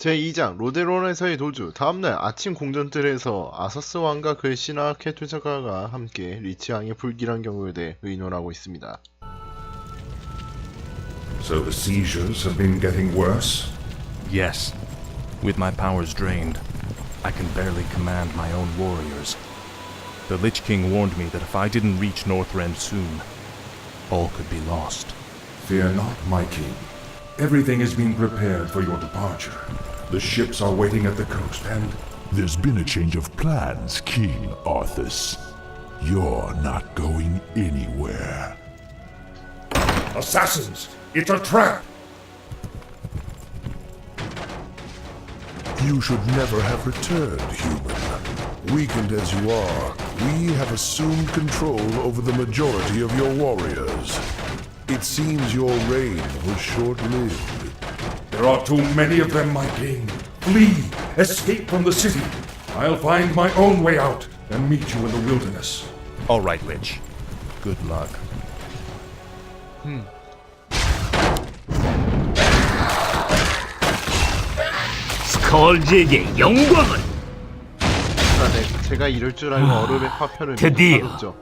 제2장 로데론에서의 도주 다음날 아침 공전들에서 아서스 왕과 그의 신하 케투자가가 함께 리치 왕의 불길한 경우에 대해 의논하고 있습니다. So the seizures have been getting worse? Yes. With my powers drained, I can barely command my own warriors. The Lich King warned me that if I didn't reach Northrend soon, all could be lost. Fear not, my king. Everything is being prepared for your departure. The ships are waiting at the coast, and There's been a change of plans, King Arthas. You're not going anywhere. assassins! It's a trap! You should never have returned, human. Weakened as you are, we have assumed control over the majority of your warriors. It seems your reign was short-lived. There are too many of them, my king. Flee! Escape from the city! I'll find my own way out and meet you in the wilderness. All right, Lich. Good luck. 스컬지에게 영광을 아, 네, 제가 이럴 줄 알고 얼음의 파편을 드디어. 파뒀죠.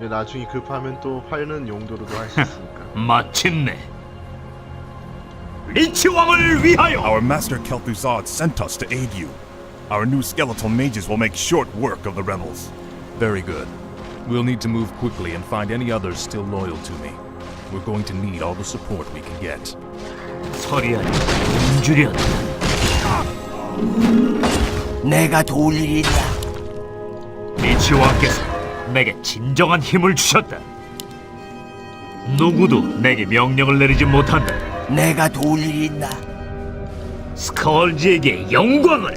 네, 나중에 급하면 또 파는 용도로도 할 수 있으니까. 마침내 리치 왕을 위하여 Our master Kel'Thuzad sent us to aid you. Our new skeletal mages will make short work of the rebels. Very good. We'll need to move quickly and find any others still loyal to me. We're going to need all the support we can get. 서리하니 굶주렸다 내가 도울 일이 있나? 리치 왕께서 내게 진정한 힘을 주셨다 누구도 내게 명령을 내리지 못한다 내가 도울 일이 있나? 스컬지에게 영광을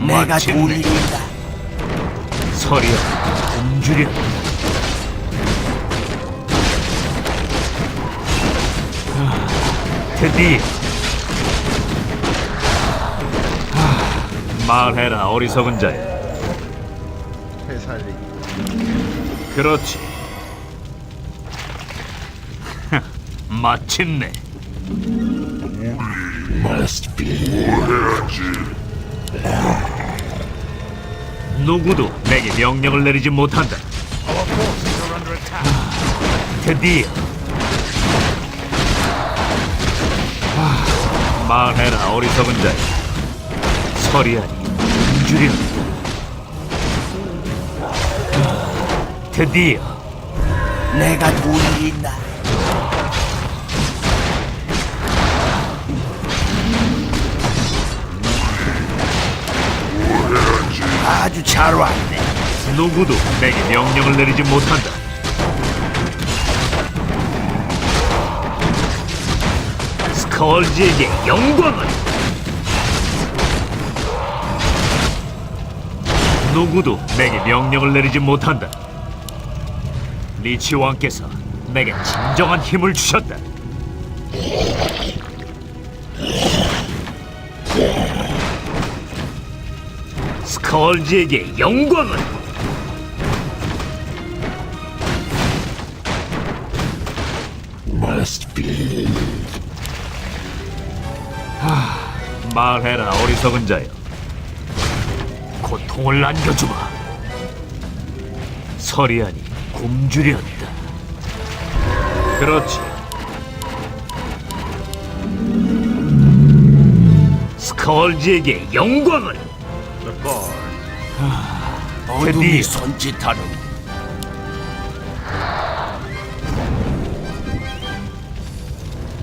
내가 마침내. 도울 일이 있나? 서리하니 굶주렸다 아, 드디어 아, 말해라 어리석은 자야 해살리기. 그렇지. 마침내. 누구도 내게 명령을 내리지 못한다. 드디어. 아, 말해라 어리석은 자야. 서리하니 굶주렸다. 드디어. 내가 일이 있나? 아주 잘 왔네. 누구도 내게 명령을 내리지 못한다. 스컬지에게 영광을! 누구도 내게 명령을 내리지 못한다. 리치 왕께서 내게 진정한 힘을 주셨다. 스컬지에게 영광을! 하, 말해라 어리석은 자여. 고통을 안겨주마. 서리하니 굶주렸다. 그렇지. 스컬지에게 영광을! 어둠이 드디어. 손짓하는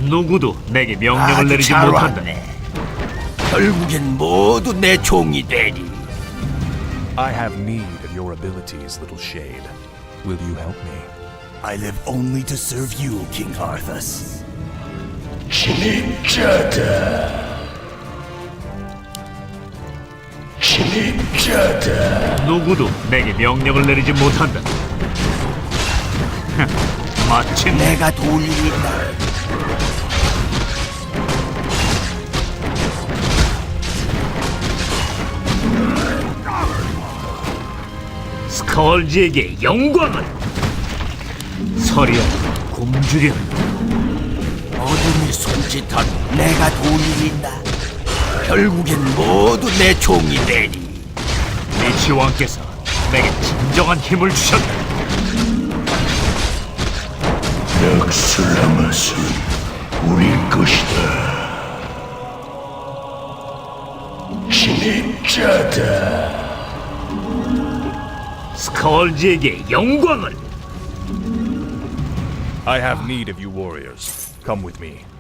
누구도 내게 명령을 아주 내리지 잘 못한다. 왔네. 결국엔 모두 내 종이 되리. I have need of your abilities, little shade. Will you help me? I live only to serve you, King Arthas. 누구도 내게 명령을 내리지 못한다. 마침 내가 도울 일이 있나? 스컬지에게 영광을 서리야 굶주려 어둠이 손짓하는 내가 도울 일 있나? 결국엔 모두 내 종이 되리. 리치 왕께서 내게 진정한 힘을 주셨다. 엑슬라마스 우리 것이다. 진입자다. 스컬지에게 영광을 I have need of you warriors. Come with me.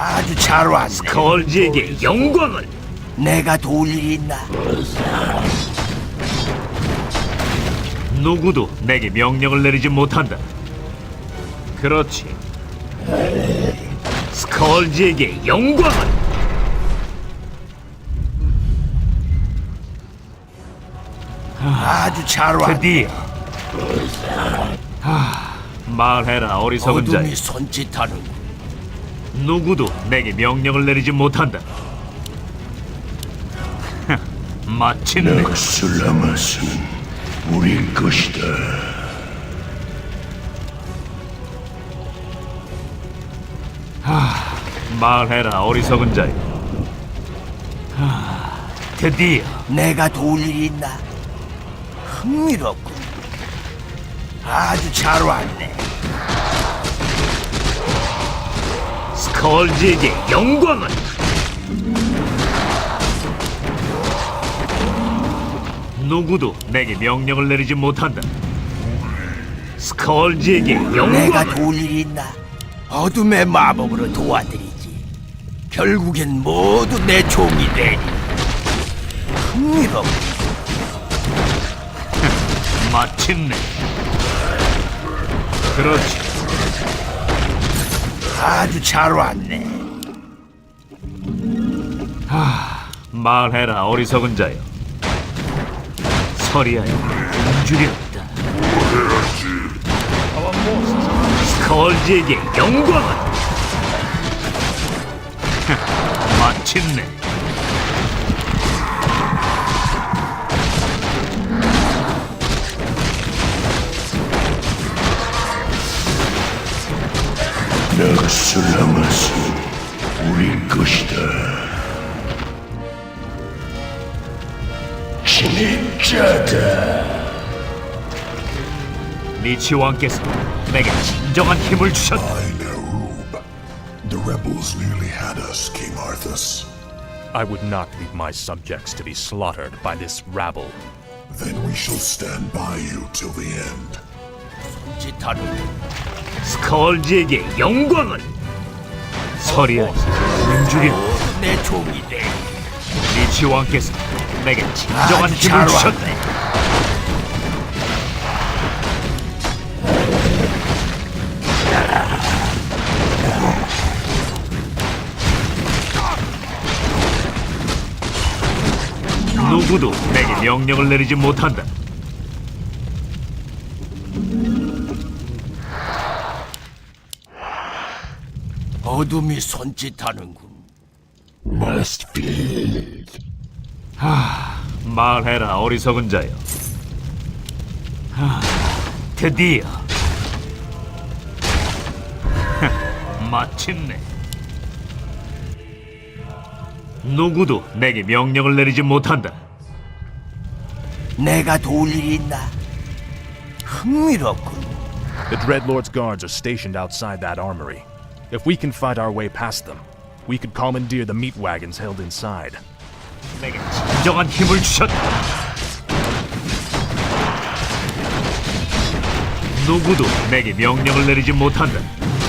아주 잘 왔네. 스컬지에게 영광을 내가 도울 일 있나? 누구도 내게 명령을 내리지 못한다. 그렇지. 스컬지에게 영광을 아주 잘 왔네. 드디어. 하, 말해라 어리석은 자여. 어둠이 손짓하는 누구도 내게 명령을 내리지 못한다. 마침내 엑슬라마스는 우리 것이다. 말해라 어리석은 자여. 하, 드디어 내가 도울 일 있나? 흥미롭군. 아주 잘 왔네. 스컬지에게 영광을. 누구도 내게 명령을 내리지 못한다. 스컬지에게 내가 영광을. 도울 일 있나? 어둠의 마법으로 도와드리지. 결국엔 모두 내 종이 되리. 흥미롭군. 마침내. 그렇지. 아주 잘 왔네. 말해라 어리석은 자여. 서리하여 굶주렸다. 스컬지에게 영광을. 마침내 엑슬라마스는 우리 것이다. 진입자다. 리치 왕께서 내게 진정한 힘을 주셨다 I know. The rebels nearly had us, King Arthas. I would not leave my subjects to be slaughtered by this rabble. Then we shall stand by you till the end. 스컬지에게 서리하여 굶주렸다 모두 내 종이 되리. 리치 왕께서 내게 진정한 힘을 왔네. 누구도 내게 명령을 내리지 못한다. 어둠이 손짓하는군. Must be. 말해라 어리석은 자여. 하, 드디어 마침내 누구도 내게 명령을 내리지 못한다. 내가 도울 일 있나? 흥미롭군. The Dreadlord's guards are stationed outside that armory. If we can fight our way past them, we could commandeer the meat wagons held inside. 내게 진정한 힘을 주셨다. 누구도 내게 명령을 내리지 못한다.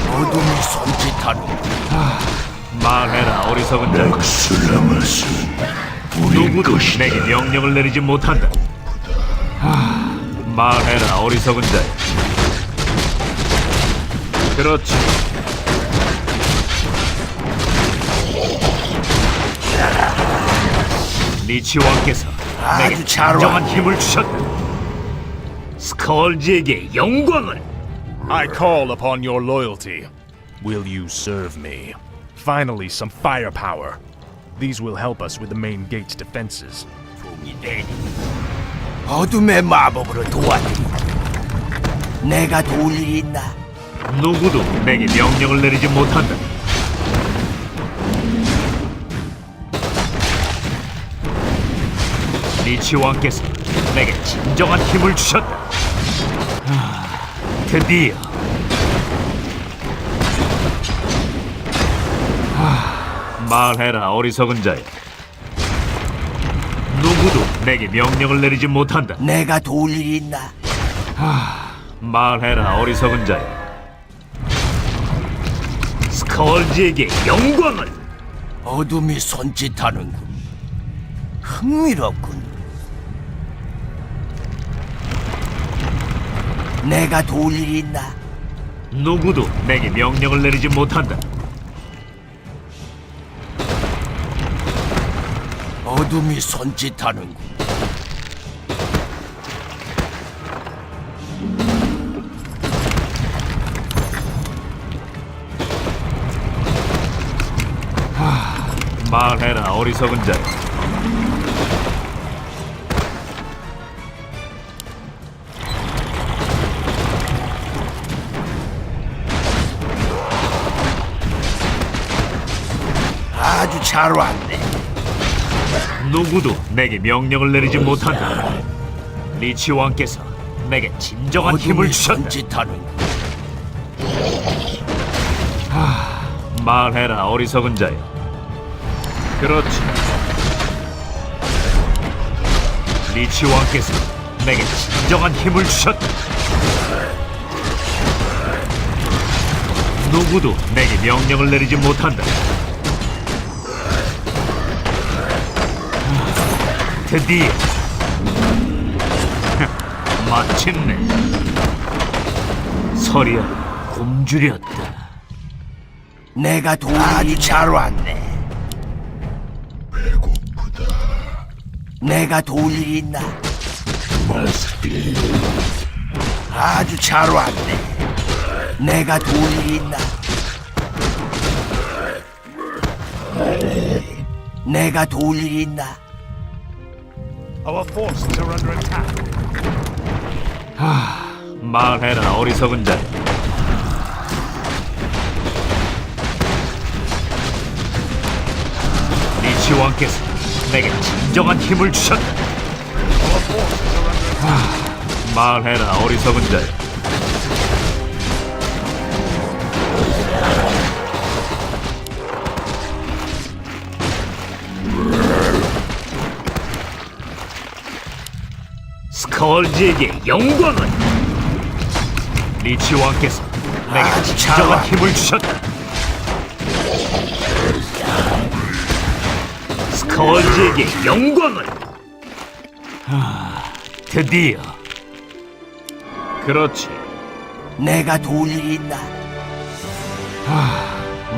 어둠이 손짓하는군. 말해라 어리석은 자. 우리 누구도 것이다. 내게 명령을 내리지 못한다. 하, 말해라 어리석은 자. 그렇지. 리치 왕께서 내게 아주 잘 진정한. 힘을 주셨다. 스컬지에게 영광을. I call upon your loyalty. Will you serve me? Finally, some firepower. These will help us with the main gate's defenses. 종이 되리. 어둠의 마법으로 도와드리. 내가 도울 일 있나? 누구도 내게 명령을 내리지 못한다. 리치 왕께서 내게 진정한 힘을 주셨다. 아, 드디어. 아, 말해라 어리석은 자여. 누구도 내게 명령을 내리지 못한다. 내가 도울 일이 있나? 말해라 어리석은 자여. 스컬지에게 영광을. 어둠이 손짓하는군. 흥미롭군. 내가 도울 일이 있나? 누구도 내게 명령을 내리지 못한다. 어둠이 손짓하는군. 말해라 어리석은 자. 아 잘 왔네. 누구도 내게 명령을 내리지 못한다. 리치 왕께서 내게 진정한 힘을 주셨다. 손짓하는군. 말해라 어리석은 자여. 그렇지. 리치 왕께서 내게 진정한 힘을 주셨다. 누구도 내게 명령을 내리지 못한다. 드디어 마침내 서리야 굶주렸다. 내가 도울 아주 잘 왔네. 배고프다. 내가 도울 일이 있나? 아주 잘 왔네. 내가 도울 일이 있나? 내가 도울 일이 있나? Our forces are under attack. 말해라 어리석은 자. 리치 왕께서 내게 진정한 힘을 주셨다. 하, 말해라 어리석은 자. 스 컬지에게 영광을! 리치 왕께서 내게 잘 진정한. 힘을 주셨다. 스컬지에게 영광을! 하, 드디어. 그렇지. 내가 도울 일이 있나?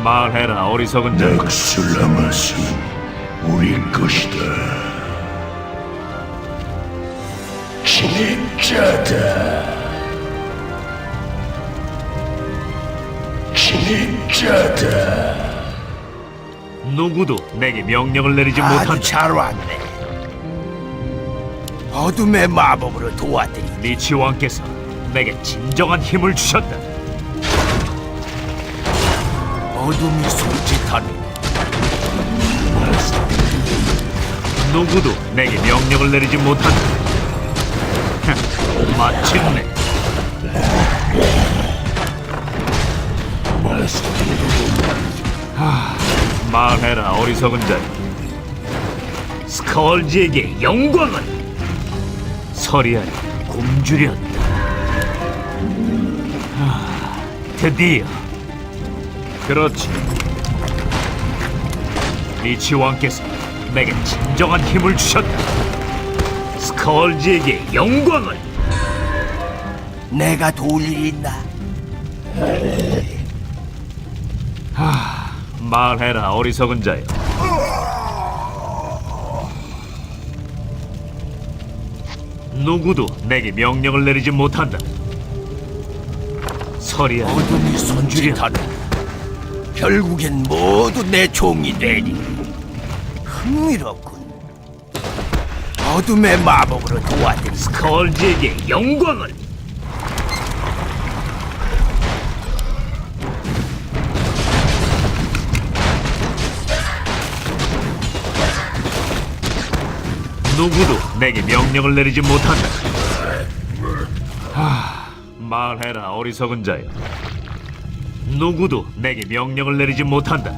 말해라 어리석은 자. 엑슬라마스 우리 것이다 진입자다 진입자다 누구도 내게 명령을 내리지 아주 못한다. 잘 왔네. 어둠의 마법으로 도와드리. 리치 왕께서 내게 진정한 힘을 주셨다. 어둠이 손짓하는 누구도 내게 명령을 내리지 못한다. 흥, 마침내 하, 말해라 어리석은 자. 스컬지에게 영광을 서리하니 굶주렸다. 하, 드디어 그렇지. 리치 왕께서 내게 진정한 힘을 주셨다. 스컬지에게 영광을 내가 도울 일이 있나? 말해라 어리석은 자여. 누구도 내게 명령을 내리지 못한다. 서리야 어둠이 손짓하는 결국엔 모두 내 종이 되리. 흥미롭군. 어둠의 마법으로 도와드리. 스컬지에게 영광을 누구도 내게 명령을 내리지 못한다. 하, 말해라 어리석은 자여. 누구도 내게 명령을 내리지 못한다.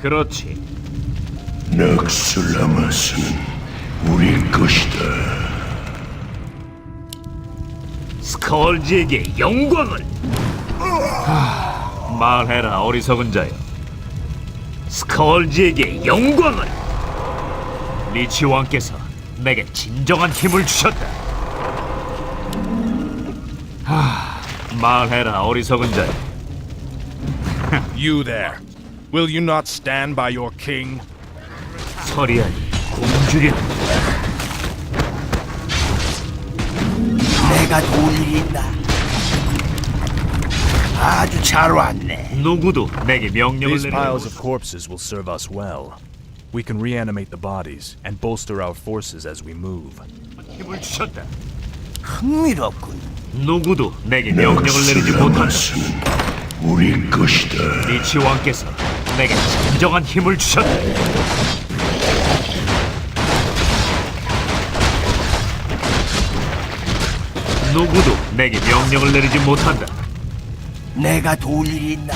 그렇지. 넉슬라마스는 우리 것이다. 스컬지에게 영광을. 하, 말해라 어리석은 자여. 스컬지에게 영광을. 리치 왕께서 내게 진정한 힘을 주셨다. 하, 말해라 어리석은 자여. You there. Will you not stand by your king? 서리하니 굶주려. 내가 도울 일이 있나? 아주 잘 왔네. 누구도 내게 명령을 These 내리지 piles of corpses will serve us well. We can reanimate the bodies and bolster our forces as we move. 힘을 주셨다. 흥미롭군. 누구도 내게 명령을 내리지 못한다. 넉슬라마스는 우리 것이다. 리치 왕께서 내게 진정한 힘을 주셨다. 누구도 내게 명령을 내리지 못한다. 내가 도울 일이 있나?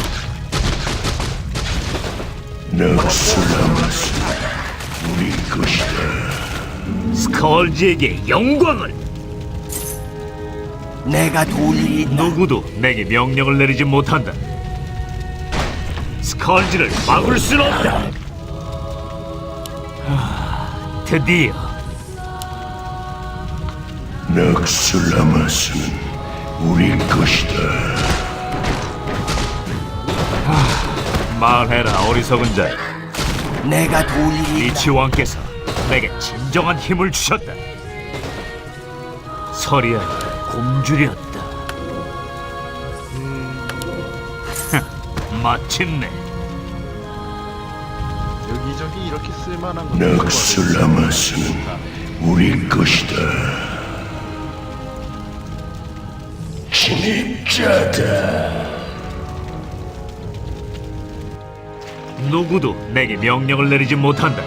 넉슬라마스는 우리 것이다. 스컬지에게 영광을. 내가 도울 일이 있나? 누구도 내게 명령을 내리지 못한다. 스컬지를 막을 수는 없다. 하, 드디어 넉슬라마스는 우리 것이다. 말해라 어리석은 자. 내가 도울 일이 있나? 리치 왕께서 내게 진정한 힘을 주셨다. 서리하니 굶주렸다. 마침내 여기저기 이렇게 쓸만한 것 넉슬라마스는 우리 것이다. 입자다. 누구도 내게 명령을 내리지 못한다.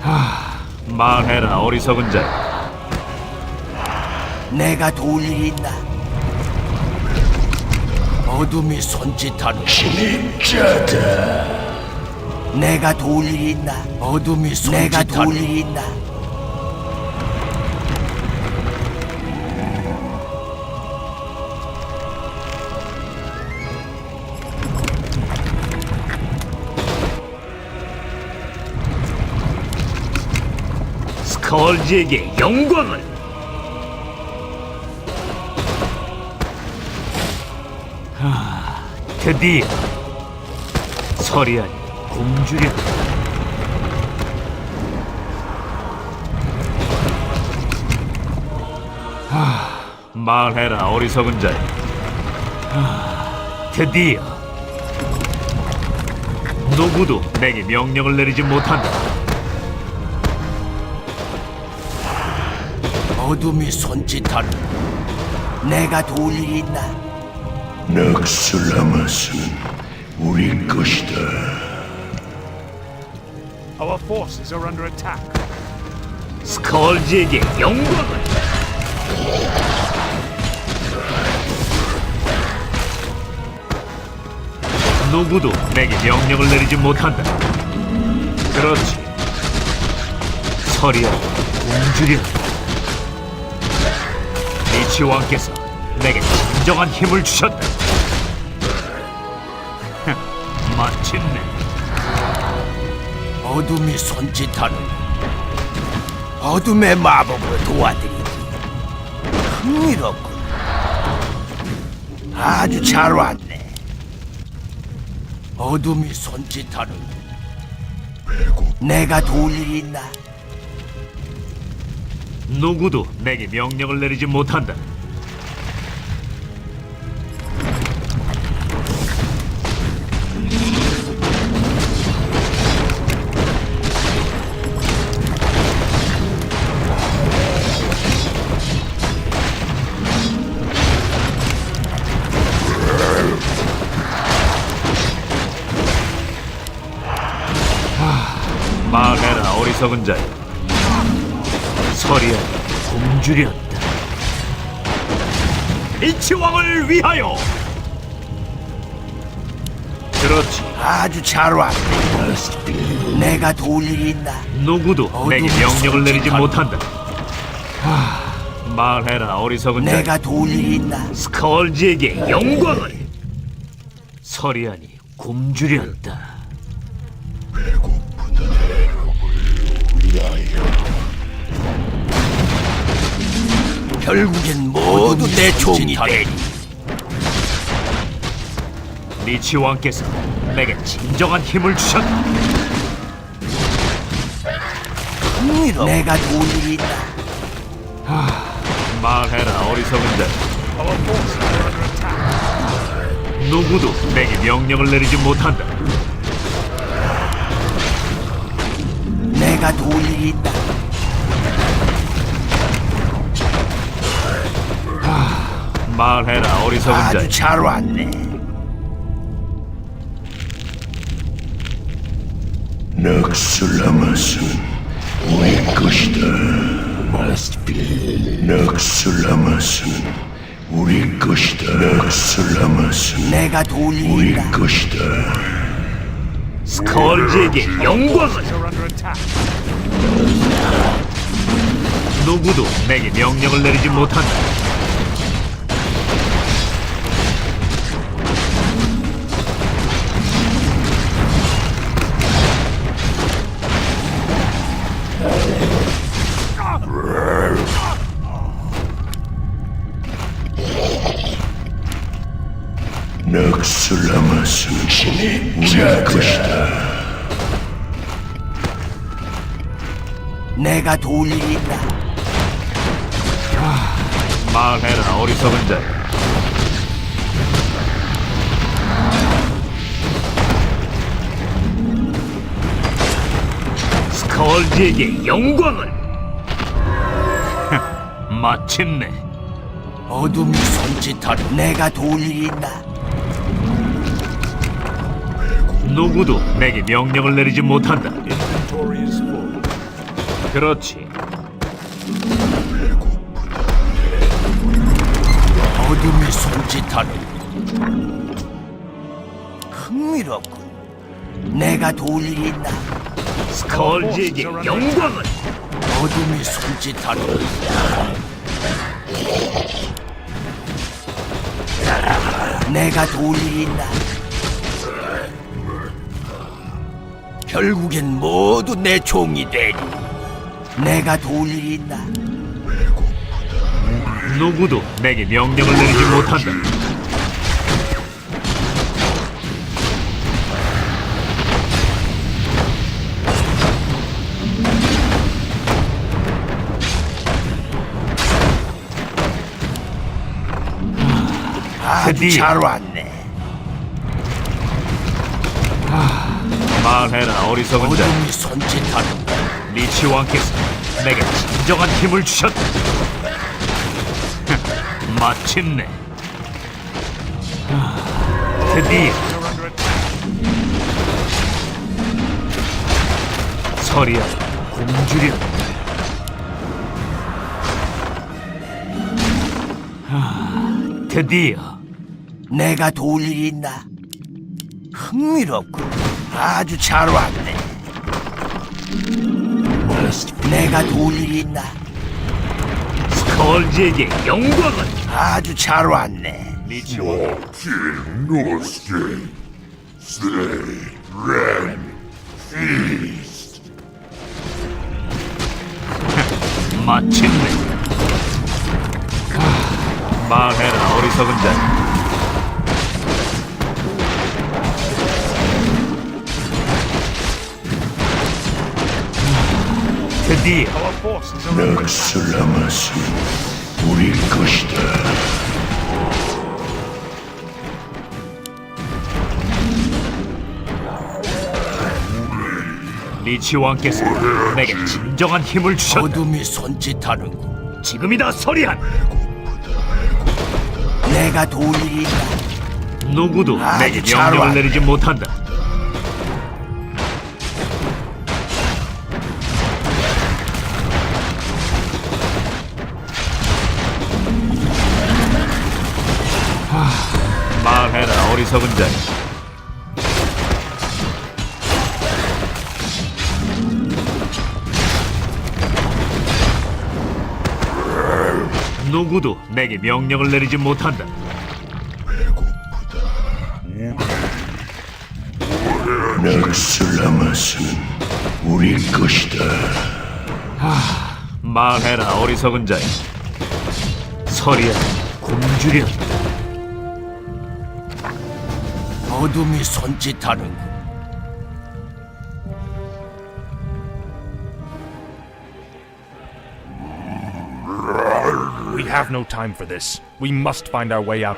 하, 말해라 어리석은 자. 내가 도울 일이 있나? 어둠이 손짓하는 진입자다. 내가 도울 일이 있나? 어둠이 손짓하는 내가 도울 일이 있나? 스컬지에게 영광을. 하, 드디어 서리하니 굶주렸다. 하, 말해라 어리석은 자여. 하, 드디어 누구도 내게 명령을 내리지 못한다. 어둠이 손짓하는 내가 도울 일이 있나? 넉슬라마스는 우리 것이다. Our forces are under attack. 스컬지에게 영광을 누구도 내게 명령을 내리지 못한다 그렇지 서리야 굶주려 리치 왕께서 내게 진정한 힘을 주셨다 마침내 어둠이 손짓하는 어둠의 마법으로 도와드리지. 흥미롭군. 아주 잘 왔네. 어둠이 손짓하는 내가 도울 일이 있나? 누구도 내게 명령을 내리지 못한다. 하, 말해라 어리석은 자야. 굶주렸다. 리치 왕을 위하여. 그렇지. 아주 잘 왔네. 내가 도울 일이 있나? 누구도 내게 명령을 내리지 솔직한- 못한다. 하, 말해라 어리석은 자여. 내가 도울 일이 있나? 스컬지에게 영광을. 서리안이 굶주렸다. 결국엔 모두 내 종이 되리. 리치 왕께서 내게 진정한 힘을 주셨다. 흥미로 내가 도울 일이 있나? 말해라 어리석은 자. 누구도 내게 명령을 내리지 못한다. 내가 도울 일이 있나? 말해라 어리석은 자. 아주 잘 왔네. 넉슬라맛은 우리 것이다. 넉슬라맛은 우리 것이다. 넉슬라맛은 내가 우리 있나? 것이다. 스컬지에게 영광을. 누구도 내게 명령을 내리지 못한다. 넉슬라맛은 우리 것이다. 내가 도울 일이 있나? 말해라 어리석은 자. 스컬지에게 영광을. 마침내 어둠이 손짓하는 내가 도울 일이 있나? 누구도 내게 명령을 내리지 못한다. 그렇지. 어둠이 손짓하는 흥미롭군. 내가 도울 일이 있나? 스컬지에게 영광을. 어둠이 손짓하는 내가 도울 일이 있나? 결국엔 모두 내 종이 되리. 내가 도울 일이 있나? 누구도 내게 명령을 내리지 못한다. 아주. 잘 왔네. 말해라 어리석은 자. 어둠이 손짓하는 리치 왕께서 내게 진정한 힘을 주셨다. 마침내 아, 드디어 서리야 굶주렸다. 아, 드디어 내가 도울 일이 있나? 흥미롭군. 아주 잘 왔네. 내가 도울 일이 있나? 스컬지에게 영광을 아주 잘 왔네. 왕 King Norskin, feast. 마침내 아, 말해라 어리석은 자 넉슬라맛은 우리 것이다. 리치 왕께서 내게 진정한 힘을 주셨다 어둠이 손짓하는군. 지금이다 서리한 내가 도울 일이? 누구도 내게 잘 명령을 왔네. 내리지 못한다 어리석은 자여. 누구도 내게 명령을 내리지 못한다. 넥슬라마스는 우리 것이다. 말해라 어리석은 자여. 서리야 굶주려. 어둠이 손짓하는 We have no time for this. We must find our way out.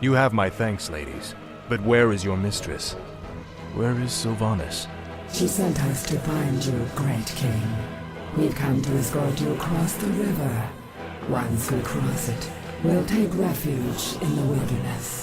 You have my thanks, ladies. But where is your mistress? Where is Sylvanas? She sent us to find you, great king. We've come to escort you across the river. Once we cross it, we'll take refuge in the wilderness.